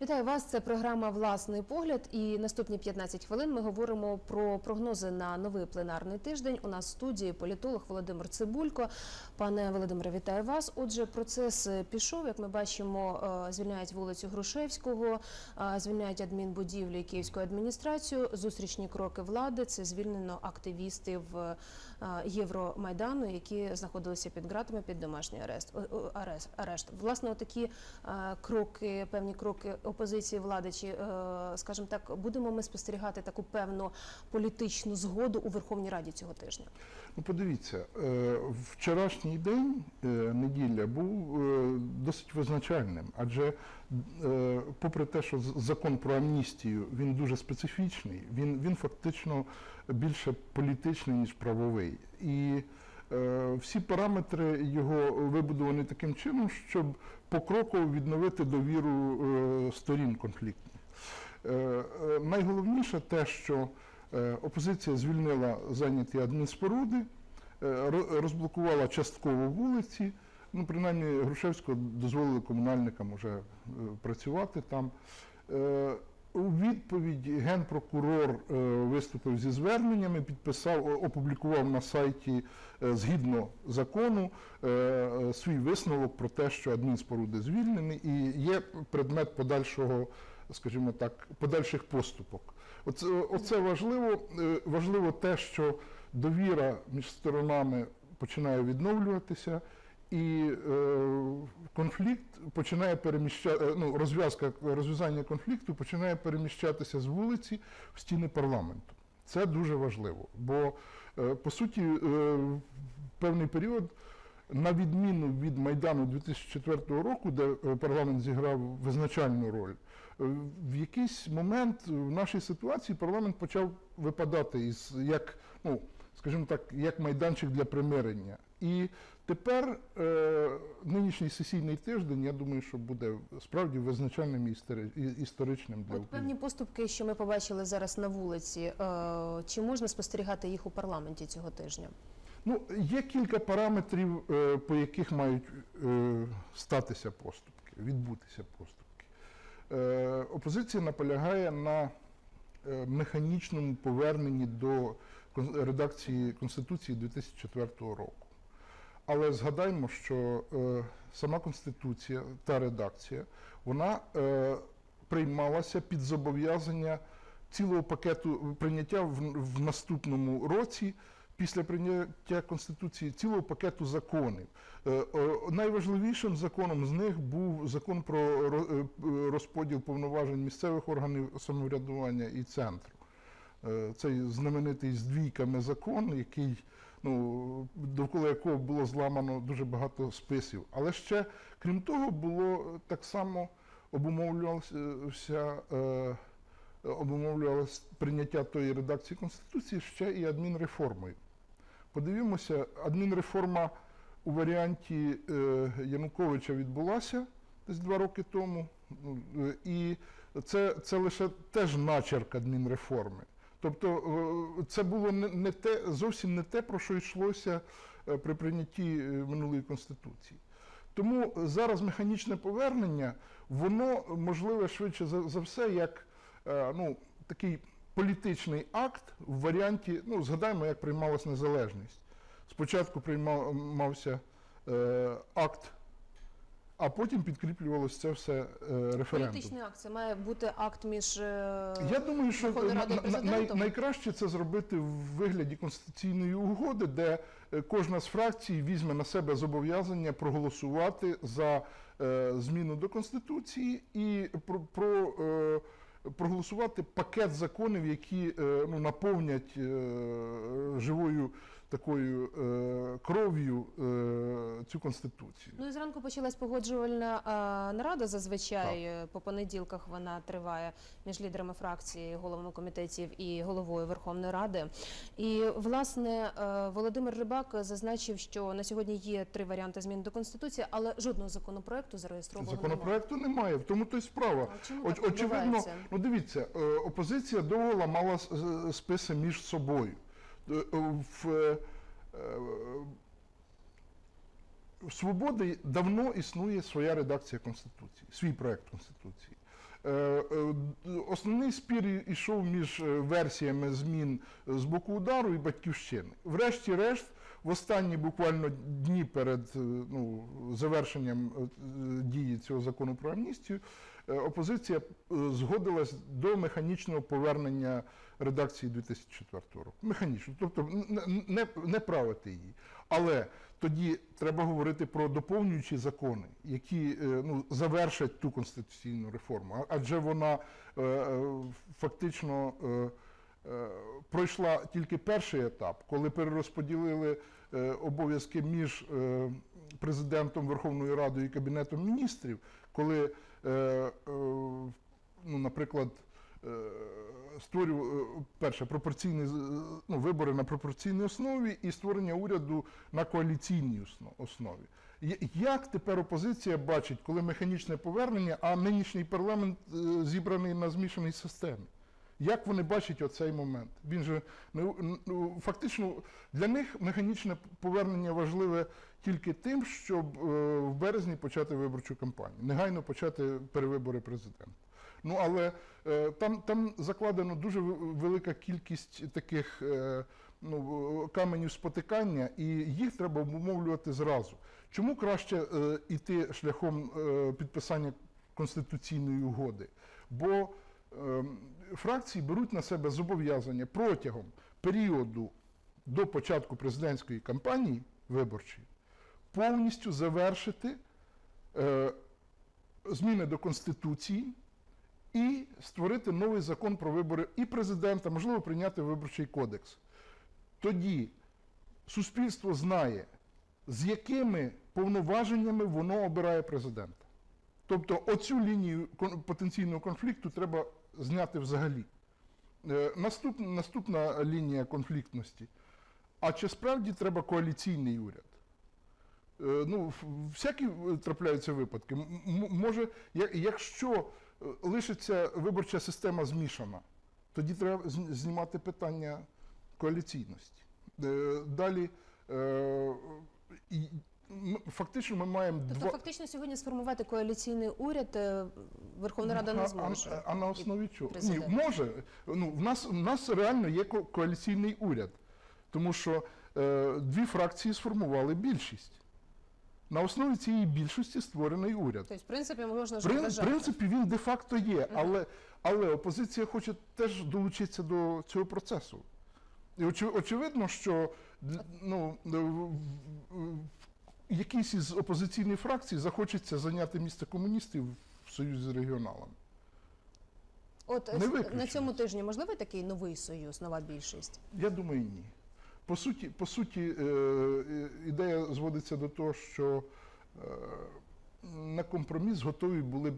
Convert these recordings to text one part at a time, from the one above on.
Вітаю вас. Це програма Власний погляд. І наступні 15 хвилин ми говоримо про прогнози на новий пленарний тиждень. У нас в студії політолог Володимир Цибулько. Пане Володимире, вітаю вас. Отже, процес пішов. Як ми бачимо, е, звільняють вулицю Грушевського, е, звільняють адмінбудівлі Київську адміністрацію. Зустрічні кроки влади це звільнено активістів е, Євромайдану, які знаходилися під ґратами під домашній арест. Арест, арешт. Власне, такі е, кроки, певні кроки опозиції влади, чи, е, скажімо так, будемо ми спостерігати таку певну політичну згоду у Верховній Раді цього тижня? Ну, подивіться, е, вчорашній день, е, неділя, був е, досить визначальним, адже е, попри те, що закон про амністію він дуже специфічний, він, він фактично більше політичний, ніж правовий. І е, всі параметри його вибудовані таким чином, щоб покроково відновити довіру е, сторін конфліктних. Е, е, Найголовніше те, що е, опозиція звільнила зайняті адмінспоруди, е, розблокувала частково вулиці. Ну, принаймні, Грушевського дозволили комунальникам вже е, працювати там. У відповідь генпрокурор е, виступив зі зверненнями, підписав, опублікував на сайті е, згідно закону е, свій висновок про те, що адмінспоруди звільнені, і є предмет подальшого, скажімо так, подальших поступок. Оце, оце важливо. Важливо те, що довіра між сторонами починає відновлюватися, і е, конфлікт починає переміщати, ну, розв'язка розв'язання конфлікту починає переміщатися з вулиці в стіни парламенту. Це дуже важливо, бо е, по суті, е, в певний період, на відміну від Майдану 2004 року, де е, парламент зіграв визначальну роль, е, в якийсь момент в нашій ситуації парламент почав випадати із як, ну, скажімо так, як майданчик для примирення. І тепер е, нинішній сесійний тиждень, я думаю, що буде справді визначальним і історичним для От України. певні поступки, що ми побачили зараз на вулиці, е, чи можна спостерігати їх у парламенті цього тижня? Ну, є кілька параметрів, е, по яких мають е, статися поступки, відбутися поступки. Е, Опозиція наполягає на е, механічному поверненні до редакції Конституції 2004 року. Але згадаймо, що е, сама Конституція, та редакція, вона е, приймалася під зобов'язання цілого пакету прийняття в, в наступному році. Після прийняття Конституції цілого пакету законів. Е, Найважливішим законом з них був закон про е, розподіл повноважень місцевих органів самоврядування і центру. Е, Цей знаменитий з двійками закон, який, ну, довкола якого було зламано дуже багато списів. Але ще, крім того, було так само обумовлювалося, е, обумовлювалося прийняття тої редакції Конституції ще і адмінреформою. Подивімося, адмінреформа у варіанті е, Януковича відбулася десь два роки тому, Ну, е, і це, це лише теж начерк адмінреформи. Тобто е, це було не, те, зовсім не те, про що йшлося е, при прийнятті е, минулої конституції. Тому зараз механічне повернення, воно можливе швидше за, все, як ну, такий політичний акт в варіанті, ну, згадаємо, як приймалась незалежність. Спочатку приймався акт, а потім підкріплювалося це все е, референдумом. Політичний акт це має бути акт між е, Я думаю, що на- най- найкраще це зробити в вигляді конституційної угоди, де е, кожна з фракцій візьме на себе зобов'язання проголосувати за зміну до конституції і про, про проголосувати пакет законів, які ну, наповнять е, живою такою е, кров'ю е, цю конституцію. Ну і зранку почалась погоджувальна е, нарада. Зазвичай е, по понеділках вона триває між лідерами фракції, головами комітетів і головою Верховної Ради. І власне е, Володимир Рибак зазначив, що на сьогодні є три варіанти змін до конституції, але жодного законопроекту зареєстрованого. Законопроекту немає, в тому то й справа. А чому Оч- так очевидно, ну дивіться, е, опозиція довго ламала списи між собою. Е, е, В, е, е, в Свободи давно існує своя редакція Конституції, свій проект Конституції. Основний спір ішов між версіями змін з боку удару і батьківщини. Врешті-решт, в останні буквально дні перед ну, завершенням дії цього закону про амністію, опозиція згодилась до механічного повернення редакції 2004 року. Механічно, тобто не, не правити її. Але тоді треба говорити про доповнюючі закони, які е, ну, завершать ту конституційну реформу. Адже вона е, е, фактично пройшла тільки перший етап, коли перерозподілили обов'язки між президентом Верховною Радою і Кабінетом міністрів, коли, ну, наприклад, е, створював е, перше пропорційні ну, вибори на пропорційній основі і створення уряду на коаліційній осно- основі. Як тепер опозиція бачить, коли механічне повернення, а нинішній парламент е, зібраний на змішаній системі? Як вони бачать оцей момент? Він же не ну, фактично для них механічне повернення важливе тільки тим, щоб е, в березні почати виборчу кампанію, негайно почати перевибори президента. Ну але е, там, там закладено дуже велика кількість таких е, ну, каменів спотикання, і їх треба обумовлювати зразу. Чому краще е, йти шляхом е, підписання конституційної угоди? Бо е, фракції беруть на себе зобов'язання протягом періоду до початку президентської кампанії виборчої повністю завершити е, зміни до Конституції і створити новий закон про вибори і президента, можливо, прийняти виборчий кодекс. Тоді суспільство знає, з якими повноваженнями воно обирає президента. Тобто оцю лінію потенційного конфлікту треба зняти взагалі. Е, Наступ, наступна лінія конфліктності. А чи справді треба коаліційний уряд? Е, Ну, всякі е, трапляються випадки. Може, якщо лишиться виборча система змішана, тоді треба знімати питання коаліційності. Е, Далі, е, фактично, ми маємо Тобто, два. фактично сьогодні сформувати коаліційний уряд е, Верховна Рада А- не а- зможе. А, на основі чого? Ні, може. Ну, в нас, в нас реально є ко- коаліційний уряд, тому що е, дві фракції сформували більшість. На основі цієї більшості створений уряд. Тобто, в принципі, можна вже При, в принципі, він де-факто є, але, але опозиція хоче теж долучитися до цього процесу. І очі- очевидно, що ну, якийсь із опозиційних фракцій захочеться зайняти місце комуністів в союзі з регіоналами. От е, на цьому тижні можливий такий новий союз, нова більшість? Я думаю, ні. По суті, по суті, е, е, ідея зводиться до того, що е, на компроміс готові були,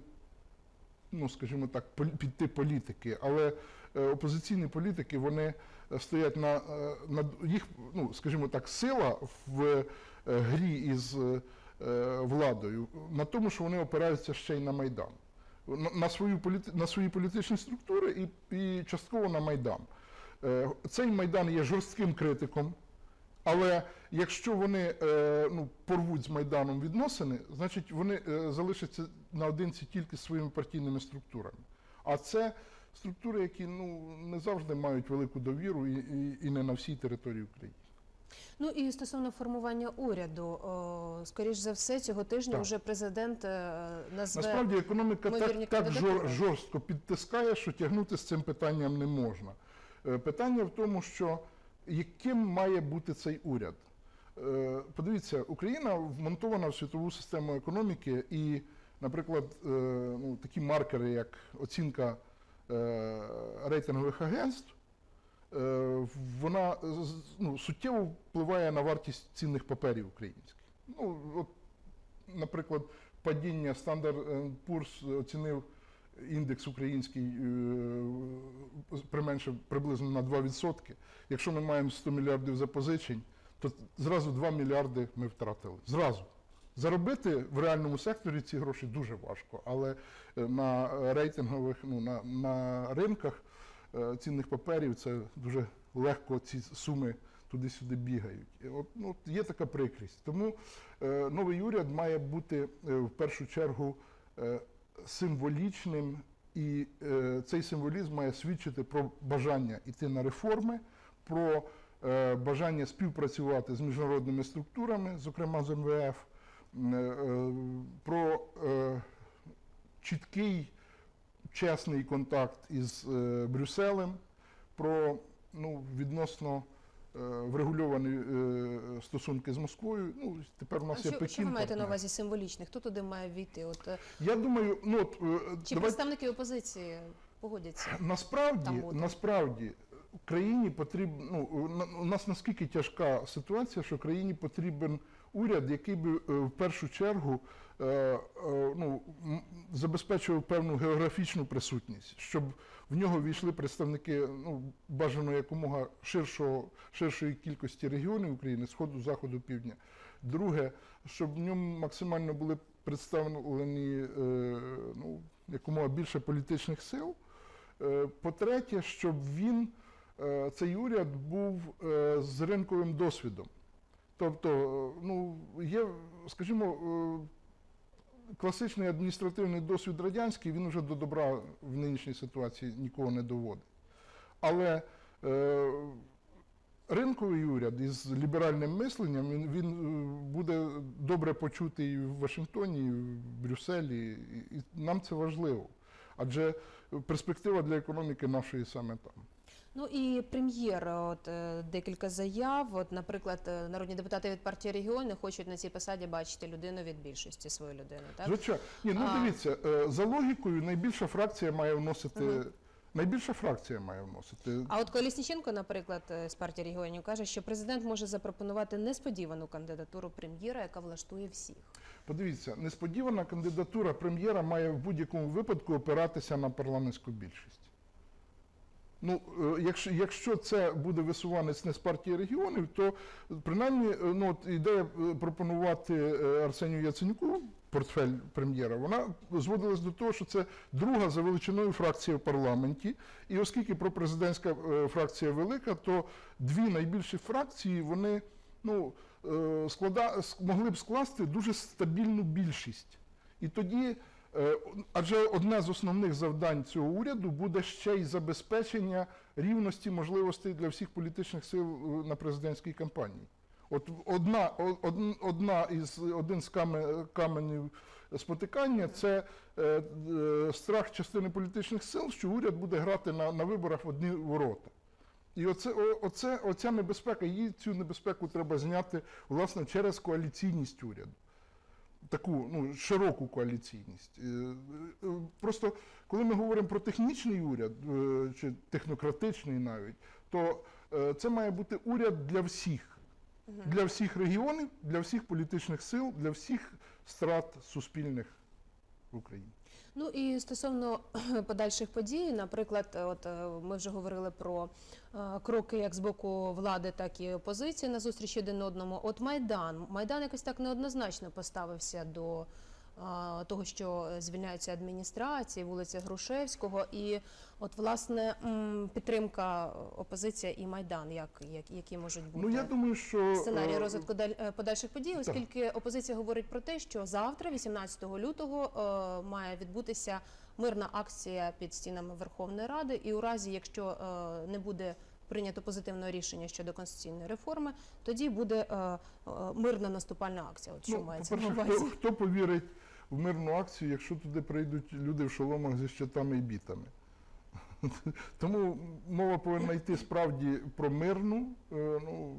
ну скажімо так, піти політики, але опозиційні політики вони стоять на, на їх, ну скажімо так, сила в грі із владою на тому, що вони опираються ще й на Майдан. На, свою політи, на свої політичні структури і, і частково на Майдан. Е, Цей майдан є жорстким критиком, але якщо вони е, ну, порвуть з майданом відносини, значить вони е, залишаться наодинці тільки своїми партійними структурами. А це структури, які ну, не завжди мають велику довіру і, і, і не на всій території України. Ну і стосовно формування уряду, скоріш за все, цього тижня Так. вже президент назве Насправді економіка так, так жорстко підтискає, що тягнути з цим питанням не можна. Е, Питання в тому, що яким має бути цей уряд. Е, Подивіться, Україна вмонтована в світову систему економіки, і, наприклад, е, ну, такі маркери, як оцінка рейтингових агентств, вона ну, суттєво впливає на вартість цінних паперів українських. Ну, от, наприклад, падіння Standard Poor's оцінив індекс український е, применшив приблизно на 2%. Якщо ми маємо 100 мільярдів запозичень, то зразу 2 мільярди ми втратили. Зразу. Заробити в реальному секторі ці гроші дуже важко, але е, на рейтингових, ну, на, на ринках е, цінних паперів це дуже легко ці суми туди-сюди бігають. От, ну, є така прикрість. Тому е, новий уряд має бути е, в першу чергу е, символічним І е, цей символізм має свідчити про бажання йти на реформи, про е, бажання співпрацювати з міжнародними структурами, зокрема з МВФ, м, е, про е, чіткий, чесний контакт із е, Брюсселем, про ну, відносно е, врегульовані е, стосунки з Москвою. Ну, тепер у А нас є що, Пекін. що ви маєте на увазі символічних? Хто туди має війти? От е, Я думаю, ну от е, чи давайте- представники опозиції погодяться? Насправді, насправді Україні потрібно. Ну у нас наскільки тяжка ситуація, що країні потрібен уряд, який би е, в першу чергу е, е, ну, забезпечував певну географічну присутність, щоб в нього війшли представники ну, бажано якомога ширшого, ширшої кількості регіонів України, сходу, заходу, півдня. Друге, щоб в ньому максимально були представлені ну, якомога більше політичних сил. По-третє, щоб він, цей уряд, був з ринковим досвідом. Тобто, е, ну, є, скажімо, е, класичний адміністративний досвід радянський, він вже до добра в нинішній ситуації нікого не доводить. Але е, ринковий уряд із ліберальним мисленням він, він е, буде добре почутий і в Вашингтоні, і в Брюсселі, і, нам це важливо. Адже перспектива для економіки нашої саме там. Ну і прем'єр, от е, декілька заяв. От, наприклад, е, народні депутати від партії регіони хочуть на цій посаді бачити людину від більшості свою людину. Так Звичайно. Ні, ну А. дивіться, е, за логікою найбільша фракція має вносити. Мгм. Найбільша фракція має вносити. а от Колісніченко, наприклад, е, з партії регіонів каже, що президент може запропонувати несподівану кандидатуру прем'єра, яка влаштує всіх. Подивіться, несподівана кандидатура прем'єра має в будь-якому випадку опиратися на парламентську більшість. Ну, е, якщо, якщо це буде висуванець не з партії регіонів, то принаймні е, ну, от ідея е, пропонувати Арсенію Яценюку портфель прем'єра, вона зводилась до того, що це друга за величиною фракція в парламенті. І оскільки пропрезидентська фракція велика, то дві найбільші фракції вони ну, склада, могли б скласти дуже стабільну більшість. І тоді, адже одне з основних завдань цього уряду буде ще й забезпечення рівності можливостей для всіх політичних сил е, на президентській кампанії. От одна, одна із один з каменів спотикання це е, е, страх частини політичних сил, що уряд буде грати на, на виборах в одні ворота. І оце, оце, оця небезпека, її цю небезпеку треба зняти власне через коаліційність уряду. Таку ну, широку коаліційність. Е, е, Просто коли ми говоримо про технічний уряд, е, чи технократичний навіть, то е, це має бути уряд для всіх. Для всіх регіонів, для всіх політичних сил, для всіх страт суспільних в Україні. Ну і стосовно подальших подій, наприклад, от е, ми вже говорили про е, кроки як з боку влади, так і опозиції на зустріч один одному. От майдан майдан якось так неоднозначно поставився до. Того, що звільняються адміністрації, вулиця Грушевського, і от власне підтримка опозиція і майдан, як, як які можуть бути Ну я думаю, що сценарій е, розвитку е, подальших подій, оскільки опозиція говорить про те, що завтра, 18 лютого, е, має відбутися мирна акція під стінами Верховної Ради, і у разі, якщо не буде прийнято позитивне рішення щодо конституційної реформи, тоді буде е, е, мирна наступальна акція. От що ну, мається на увазі. хто, хто повірить в мирну акцію, якщо туди прийдуть люди в шоломах зі щитами і бітами? Тому мова повинна йти справді про мирну, е, ну,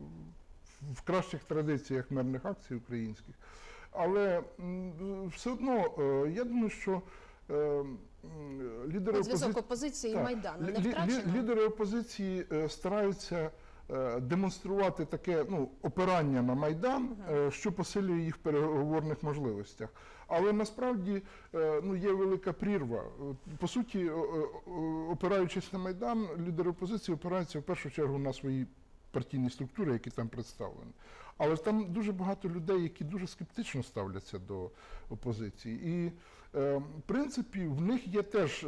в кращих традиціях мирних акцій українських. Але все одно, е, я думаю, що е, лідери зв'язок опози- опозиції і майдану не втрачено. Лідери опозиції стараються демонструвати таке ну, опирання на Майдан, е, що посилює їх в переговорних можливостях. Але насправді е, ну, є велика прірва. По суті, опираючись на Майдан, лідери опозиції опираються в першу чергу на свої партійні структури, які там представлені. Але там дуже багато людей, які дуже скептично ставляться до опозиції. І, е, в принципі, в них є теж е,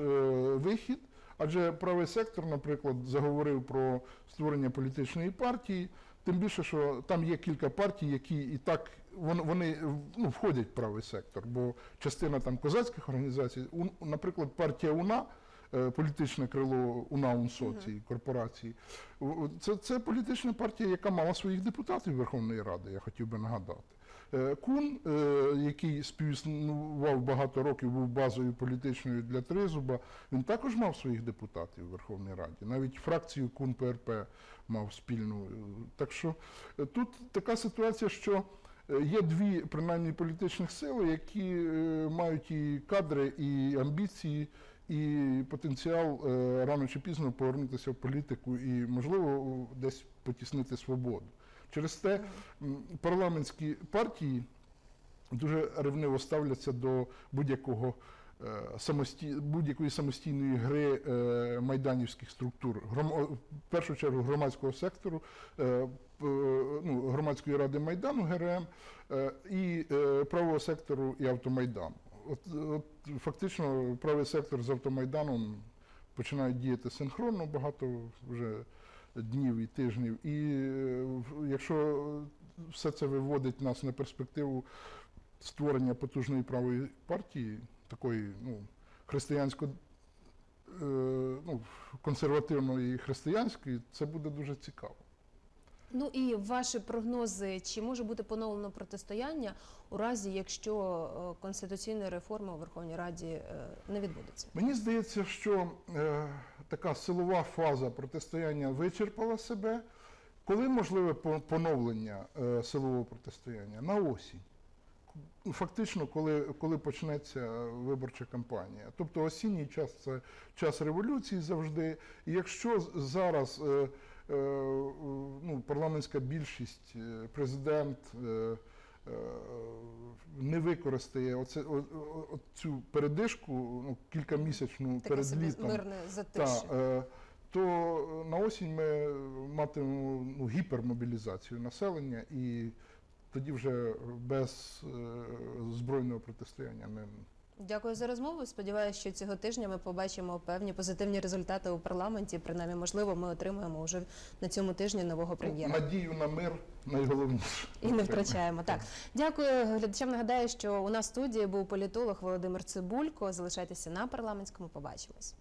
вихід. Адже правий сектор, наприклад, заговорив про створення політичної партії. Тим більше, що там є кілька партій, які і так вон- вони ну, входять в правий сектор, бо частина там козацьких організацій, наприклад, партія УНА, е, політичне крило УНА УНСО цієї корпорації, це, це політична партія, яка мала своїх депутатів Верховної Ради, я хотів би нагадати. Е, Кун, е, який співіснував багато років, був базою політичною для Тризуба, він також мав своїх депутатів у Верховній Раді. Навіть фракцію Кун ПРП мав спільну. Так що е, тут така ситуація, що є дві принаймні політичних сили, які мають і кадри, і амбіції, і потенціал рано чи пізно повернутися в політику і, можливо, десь потіснити свободу. Через те парламентські партії дуже ревниво ставляться до будь-якого е, будь-якої самостійної гри е, майданівських структур, в першу чергу громадського сектору, е, ну, громадської ради Майдану ГРМ і правого сектору і автомайдану. От, от фактично правий сектор з автомайданом починають діяти синхронно багато вже днів і тижнів. І е, якщо все це виводить нас на перспективу створення потужної правої партії, такої ну, християнсько е, ну, консервативної і християнської, це буде дуже цікаво. Ну і ваші прогнози, чи може бути поновлено протистояння у разі, якщо е, конституційної реформи у Верховній Раді е, не відбудеться? Мені здається, що е, така силова фаза протистояння вичерпала себе. Коли можливе поновлення е, силового протистояння? На осінь. Фактично, коли, коли почнеться виборча кампанія. Тобто осінній час це час революції завжди. І якщо зараз е, ну, парламентська більшість, е, президент е, е, не використає оце, о, о- цю передишку, ну, кількамісячну Таке перед собі літом. мирне Та, затишчя. е, то на осінь ми матимемо ну, гіпермобілізацію населення, і тоді вже без е, збройного протистояння не Дякую за розмову. Сподіваюся, що цього тижня ми побачимо певні позитивні результати у парламенті. Принаймні, можливо, ми отримаємо вже на цьому тижні нового прем'єра. надію на мир найголовніше. І не втрачаємо. Так, дякую глядачам. Нагадаю, що у нас в студії був політолог Володимир Цибулько. Залишайтеся на парламентському. Побачимось.